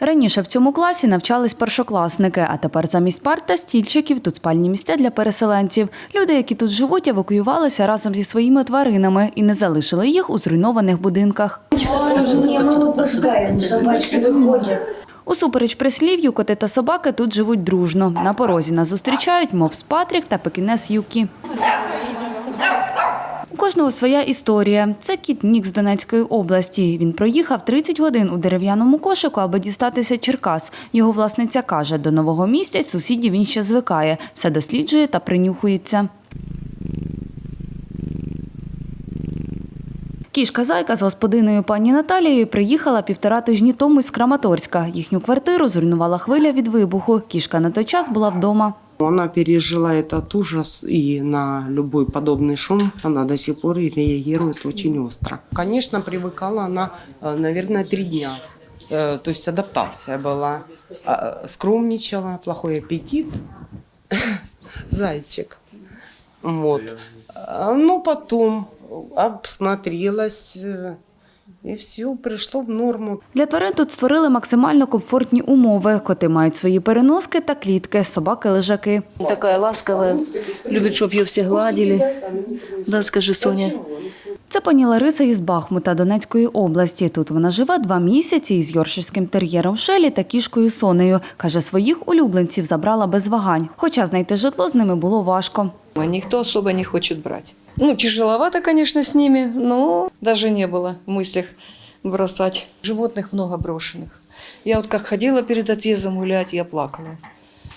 Раніше в цьому класі навчались першокласники, а тепер замість парт та стільчиків тут спальні місця для переселенців. Люди, які тут живуть, евакуювалися разом зі своїми тваринами і не залишили їх у зруйнованих будинках. Не, мы выпускаем, собачки выходят. Усупереч прислів'ю, коти та собаки тут живуть дружно. На порозі нас зустрічають мопс Патрік та пекінес Юкі. Кожного своя історія. Це кіт Нік з Донецької області. Він проїхав 30 годин у дерев'яному кошику, аби дістатися Черкас. Його власниця каже, до нового місця сусідів він ще звикає, все досліджує та принюхується. Кішка Зайка з господиною пані Наталією приїхала півтора тижні тому із Краматорська. Їхню квартиру зруйнувала хвиля від вибуху. Кішка на той час була вдома. Она пережила этот ужас, и на любой подобный шум она до сих пор реагирует очень остро. Конечно, привыкала она, э, наверное, три дня. Э, То есть адаптация была. А, Скромничала, плохой аппетит. Зайчик. Вот. А, Ну, потом обсмотрелась, и все пришло в норму. Для тварин тут створили максимально комфортні умови. Коти мають свої переноски та клітки, собаки лежаки. Такая ласковая, любит, чтобы ее все гладили. Да, скажи, Соня. Це пані Лариса із Бахмута Донецької області. Тут вона живе два місяці із йорширським тер'єром Шелі та кішкою Сонею. Каже, своїх улюбленців забрала без вагань. Хоча знайти житло з ними було важко. А Никто особо не хочет брать. Ну, тяжеловато, конечно, с ними, но даже не было в мыслях бросать. Животных много брошенных. Я вот как ходила перед отъездом гулять, я плакала.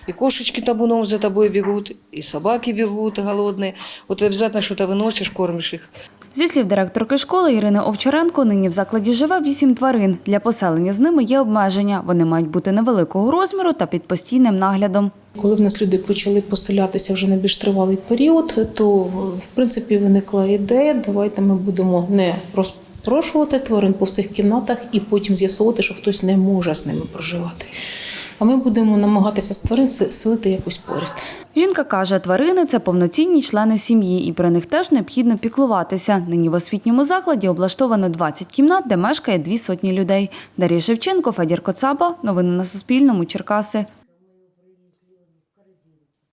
И кошечки табуном за тобой бегут, и собаки бегут голодные. Вот обязательно что-то выносишь, кормишь их. Зі слів директорки школи Ірини Овчаренко, нині в закладі живе вісім тварин. Для поселення з ними є обмеження. Вони мають бути невеликого розміру та під постійним наглядом. Коли в нас люди почали поселятися вже на більш тривалий період, то в принципі виникла ідея. Давайте ми будемо не розпрошувати тварин по всіх кімнатах і потім з'ясувати, що хтось не може з ними проживати. А ми будемо намагатися з тварин селити якось поряд. Жінка каже, тварини це повноцінні члени сім'ї, і про них теж необхідно піклуватися. Нині в освітньому закладі облаштовано 20 кімнат, де мешкає дві сотні людей. Дар'я Шевченко, Федір Коцаба. Новини на Суспільному. Черкаси.